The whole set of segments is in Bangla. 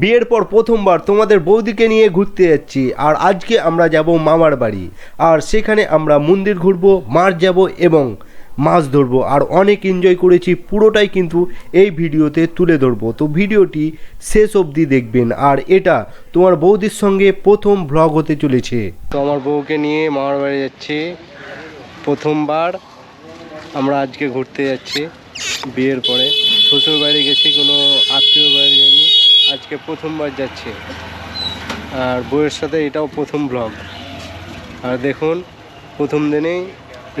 বিয়ের পর প্রথমবার তোমাদের বৌদিকে নিয়ে ঘুরতে যাচ্ছি, আর আজকে আমরা যাব মামার বাড়ি, আর সেখানে আমরা মন্দির ঘুরবো, মাছ যাব এবং মাছ ধরবো, আর অনেক এনজয় করেছি, পুরোটাই কিন্তু এই ভিডিওতে তুলে ধরবো। তো ভিডিওটি শেষ অবধি দেখবেন, আর এটা তোমার বৌদির সঙ্গে প্রথম ভ্লগ হতে চলেছে। তো আমার বউকে নিয়ে মামার বাড়ি যাচ্ছি, প্রথমবার আমরা আজকে ঘুরতে যাচ্ছি, বিয়ের পরে। শ্বশুর বাড়ি গেছি, কোনো আত্মীয় বাড়ি যাইনি। আজকে প্রথমবার যাচ্ছে। আর বইয়ের সাথে এটাও প্রথম ব্লগ আর দেখুন, প্রথম দিনেই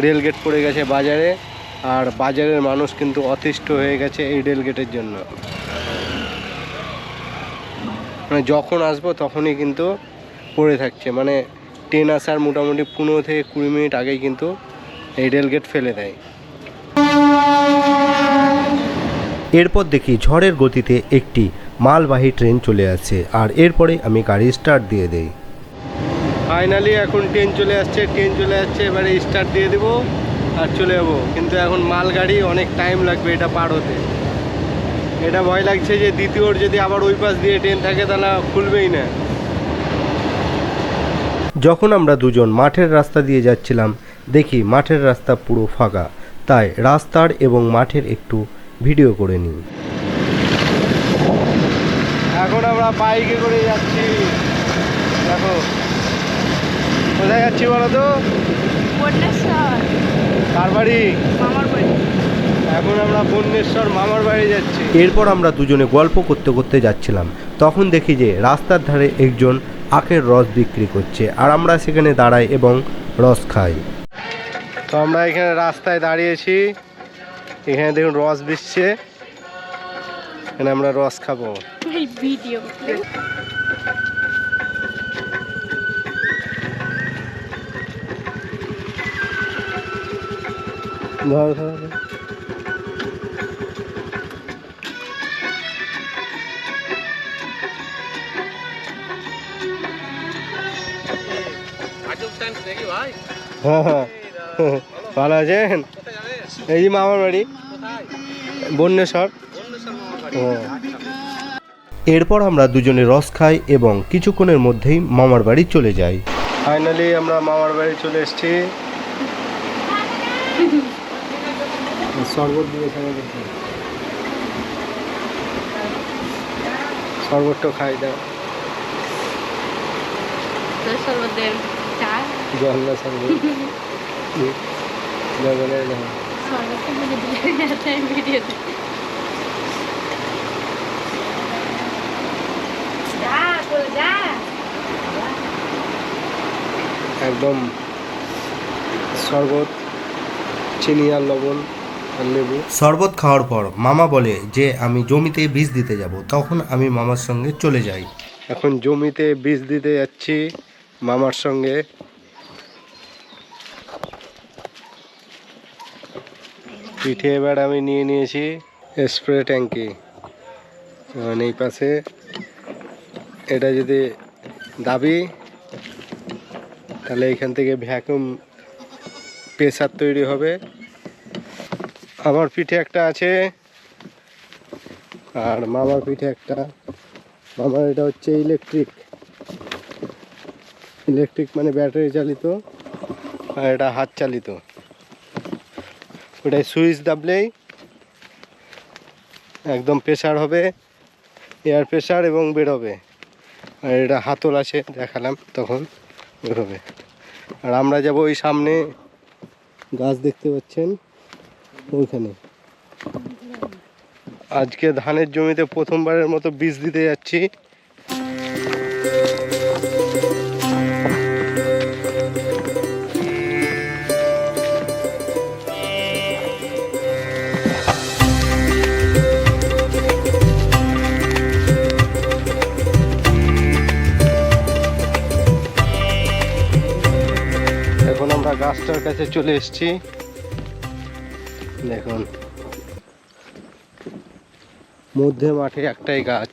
রেলগেট পড়ে গেছে বাজারে, আর বাজারের মানুষ কিন্তু অতিষ্ঠ হয়ে গেছে এই রেলগেটের জন্য। মানে যখন আসব তখনই কিন্তু পড়ে থাকছে। মানে ট্রেন আসার মোটামুটি পনেরো থেকে কুড়ি মিনিট আগেই কিন্তু এই রেলগেট ফেলে দেয়। এরপর দেখি ঝড়ের গতিতে একটি মালবাহী ট্রেন চলে আসছে আর এরপরে আমি গাড়ি স্টার্ট দিয়ে দেই। ফাইনালি এখন ট্রেন চলে আসছে ট্রেন চলে আসছে এবারে স্টার্ট দিয়ে দেবো আর চলে যাব। কিন্তু এখন মালগাড়ি অনেক টাইম লাগবে এটা পার হতে। এটা ভয় লাগছে যে দ্বিতীয়র যদি আবার ওই পাশ দিয়ে ট্রেন থাকে তাহলে খুলবেই না। যখন আমরা দুজন মাঠের রাস্তা দিয়ে যাচ্ছিলাম দেখি মাঠের রাস্তা পুরো ফাঁকা। তাই রাস্তার এবং মাঠের একটু ভিডিও করে নিই। এখন আমরা বাইকে করে যাচ্ছি। দেখো। কোথায় যাচ্ছি বলো তো? কার বাড়ি? মামার বাড়ি। এখন আমরা বন্যেশ্বর মামার বাড়ি যাচ্ছি। এরপর আমরা দুজনে গল্প করতে করতে যাচ্ছিলাম। তখন দেখি যে রাস্তার ধারে একজন আখের রস বিক্রি করছে। আর আমরা সেখানে দাঁড়াই এবং রস খাই। তো আমরা এখানে রাস্তায় দাঁড়িয়েছি। এখানে দেখুন রস বিচ্ছে। এখানে আমরা রস খাব। এই ভিডিও। ধর ধর ধর। হ্যাঁ হ্যাঁ। ভালো আছেন? এই যে মামার বাড়ি। বন্যেশ্বর। ও এরপর আমরা দুজনে রস খাই এবং কিছুক্ষণের মধ্যেই মামার বাড়ি চলে যাই। ফাইনালি আমরা মামার বাড়ি চলে এসেছি। শরবত দিয়েছে আমাদেরকে শরবতটা খাই দাও। জল না শরবত। জগনের না সর্বতে বলে দিলে যাতে ভিডিওতে যা বলে যা একদম শরবত চিনি আর লবণ আর লেবু। শরবত খাওয়ার পর মামা বলে যে আমি জমিতে বীজ দিতে যাব। তখন আমি মামার সঙ্গে চলে যাই। এখন জমিতে বীজ দিতে যাচ্ছি মামার সঙ্গে। পিঠে এবার আমি নিয়ে নিয়েছি স্প্রে ট্যাঙ্কি। মানে এই পাশে এটা যদি দাবি তাহলে এখান থেকে ভ্যাকুম প্রেসার তৈরি হবে। আমার পিঠে একটা আছে। আর মামার পিঠে একটা। মামার এটা হচ্ছে ইলেকট্রিক ইলেকট্রিক মানে ব্যাটারি চালিত। আর এটা হাত চালিত। ওটাই সুইচ দাবলেই একদম প্রেশার হবে এয়ার প্রেশার এবং বেরোবে। আর এটা হাতল আছে, দেখালাম তখন। বেরোবে আর আমরা যাব ওই সামনে, গাছ দেখতে পাচ্ছেন, ওইখানে। আজকে ধানের জমিতে প্রথমবারের মতো বীজ দিতে যাচ্ছি। আমরা গাছটার কাছে চলে এসেছি। দেখুন। মধ্যে মাঠে একটাই গাছ।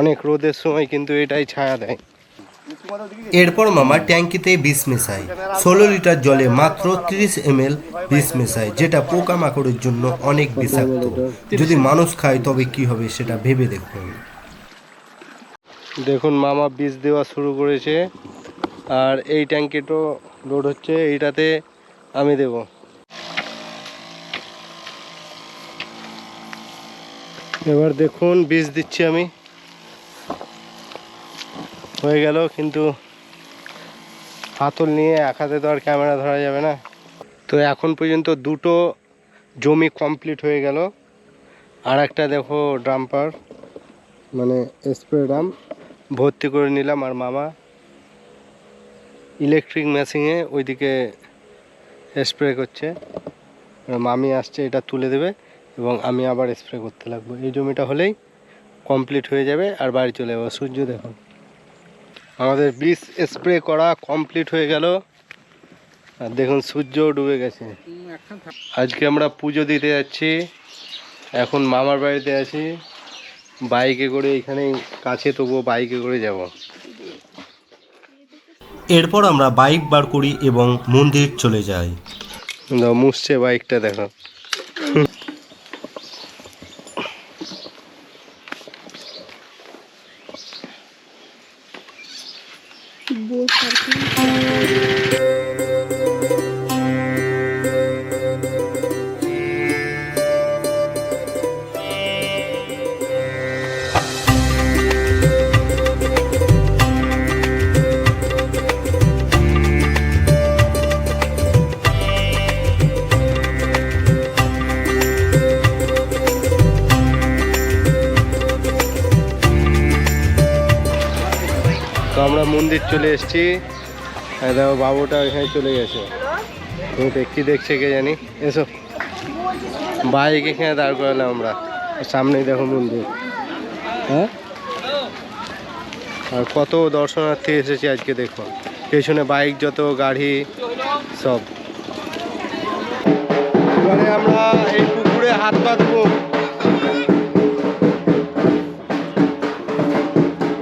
অনেক রোদের সময় কিন্তু এটাই ছায়া দেয়। এরপর মামা ট্যাঙ্কিতে বিষ মেশায়। ষোলো লিটার জলে মাত্র তিরিশ এম এল বিষ মেশায় যেটা পোকামাকড়ের জন্য অনেক বিষাক্ত। যদি মানুষ খায় তবে কি হবে সেটা ভেবে দেখুন। দেখুন মামা বীজ দেওয়া শুরু করেছে। আর এই ট্যাঙ্কিটাও লোড হচ্ছে, এইটাতে আমি দেব। এবার দেখুন, বীজ দিচ্ছি আমি। হয়ে গেল, কিন্তু হাতল নিয়ে এক হাতে তো আর ক্যামেরা ধরা যাবে না। তো এখন পর্যন্ত দুটো জমি কমপ্লিট হয়ে গেল। আর একটা দেখো ড্রাম্পার মানে স্প্রে ড্রাম ভর্তি করে নিলাম আর মামা। ইলেকট্রিক মেশিনে ওইদিকে স্প্রে করছে। মামি আসছে, এটা তুলে দেবে এবং আমি আবার স্প্রে করতে লাগবো। এই জমিটা হলেই কমপ্লিট হয়ে যাবে আর বাড়ি চলে যাব। সূর্য দেখুন। আমাদের বীজ স্প্রে করা কমপ্লিট হয়ে গেল। আর দেখুন, সূর্যও ডুবে গেছে। আজকে আমরা পুজো দিতে যাচ্ছি। এখন মামার বাড়িতে আছি। বাইকে করে এখানে কাছে, তবুও বাইকে করে যাব। এরপর আমরা বাইক বার করি এবং মন্দির চলে যাই। মুসছে বাইকটা দেখো। তো আমরা মন্দির চলে এসেছি। দেখো, বাবুটা এখানে চলে গেছে। কি দেখছে কে জানি। এসো। বাইক এখানে দাঁড় করালাম আমরা। সামনেই দেখো মন্দির। হ্যাঁ? আর কত দর্শনার্থী এসেছে আজকে দেখো। পেছনে বাইক, যত গাড়ি, সব। এবারে আমরা এই পুকুরে হাত পা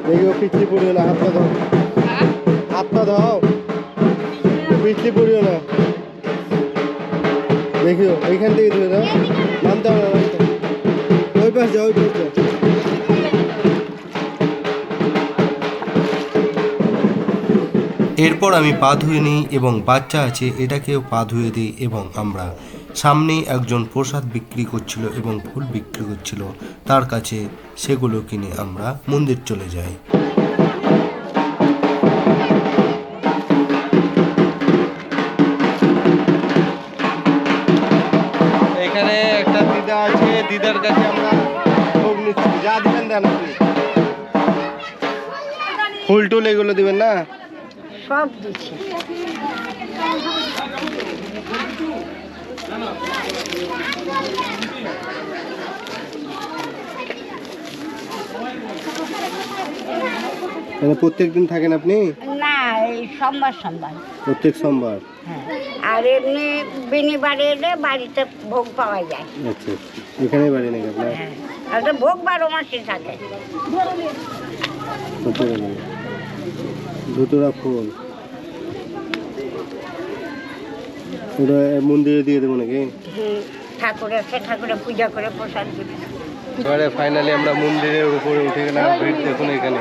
দেখো পিছলি পড়িও না হাত পা দাও হাত দাও পিছলি পড়িও না দেখিও, ওইখান থেকে ধুয়ে দাও। নামতে হবে। ওই পাশ যাও, ওই পাশ যাও। এরপর আমি পা ধুয়ে নিই এবং বাচ্চা আছে, এটাকেও পা ধুয়ে দিই এবং আমরা সামনেই একজন প্রসাদ বিক্রি করছিল এবং ফুল বিক্রি করছিল। তার কাছে সেগুলো কিনে আমরা মন্দির চলে যাই। এখানে একটা দিদা আছে দিদার কাছে আমরা ভোগ নিচ্ছি। যা দিবেন দেন আপনি। ফুল টুল এগুলো দিবেন না? সব দিচ্ছি। প্রত্যেক দিন থাকেন আপনি? না এই সোমবার সোমবার। প্রত্যেক সোমবার? হ্যাঁ। আর এমনি বিনিবারে এলে বাড়িতে ভোগ পাওয়া যায়। আচ্ছা এখানে বাড়ি নাকি আপনার? হ্যাঁ আর তো ভোগ বারো মাসে থাকে। বাড়ি দুটোরা ফুল। ওটা মন্দিরে দিয়ে দেবো নাকি? হুম, ঠাকুর আছে পূজা করে প্রসাদ দিবে। এবারে ফাইনালি আমরা মন্দিরের উপরে উঠে গেলাম ভিড় দেখুন এখানে।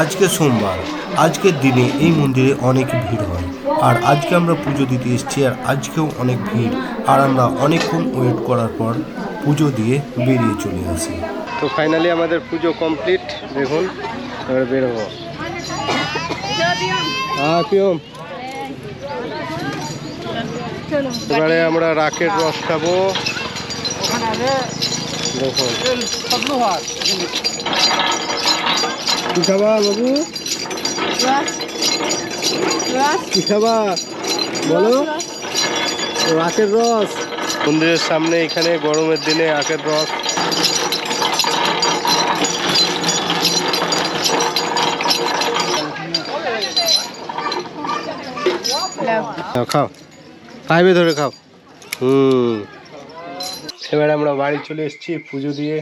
আজকে সোমবার। আজকের দিনে এই মন্দিরে অনেক ভিড় হয়। আর আজকে আমরা পুজো দিতে এসেছি আর আজকেও অনেক ভিড়। আর আমরা অনেকক্ষণ ওয়েট করার পর পুজো দিয়ে বেরিয়ে চলে আসি। তো ফাইনালি আমাদের পুজো কমপ্লিট দেখুন এবার বেরোবো হ্যাঁ এবারে আমরা রাকের রস খাব। দেখুন। কি খাবা বাবু? কি খাবা? বলো। আখের রস। মন্দিরের সামনে এখানে গরমের দিনে আখের রস। খাও খাইবে ধরে খাও। হুম। এবার আমরা বাড়ি চলে এসেছি পুজো দিয়ে।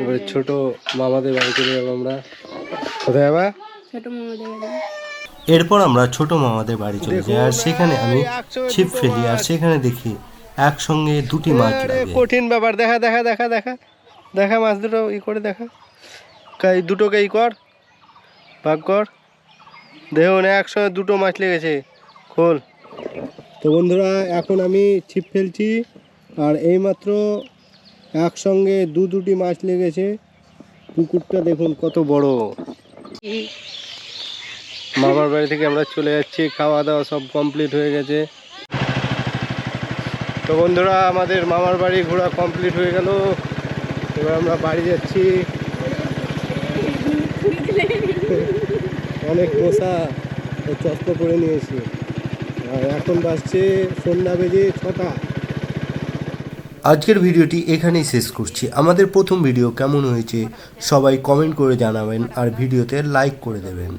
এবারে ছোট মামাদের বাড়ি চলে যাব আমরা। কোথায় আবার? ছোট মামাদের বাড়ি। এরপর আমরা ছোট মামাদের বাড়ি চলে যাই আর সেখানে আমি ছিপ ফেলি আর সেখানে দেখি একসঙ্গে দুটি মাছ কঠিন ব্যাপার দেখা দেখা দেখা দেখা। দেখা মাছ দুটো ই করে দেখা। কাই দুটোকে ই কর ভাগ কর। দেখুন একসঙ্গে দুটো মাছ লেগেছে খোল। তো বন্ধুরা এখন আমি ছিপ ফেলছি আর এইমাত্র একসঙ্গে দু দুটি মাছ লেগেছে। পুকুরটা দেখুন কত বড়। মামার বাড়ি থেকে আমরা চলে যাচ্ছি খাওয়া দাওয়া সব কমপ্লিট হয়ে গেছে। তো বন্ধুরা, আমাদের মামার বাড়ি ঘোরা কমপ্লিট হয়ে গেল। এবার আমরা বাড়ি যাচ্ছি। অনেক মশা চস্ত করে নিয়েছি। আর এখন বাজছে সন্ধ্যা বেজে ছটা। আজকের ভিডিওটি এখানেই শেষ করছি। আমাদের প্রথম ভিডিও কেমন হয়েছে, সবাই কমেন্ট করে জানাবেন আর ভিডিওতে লাইক করে দেবেন।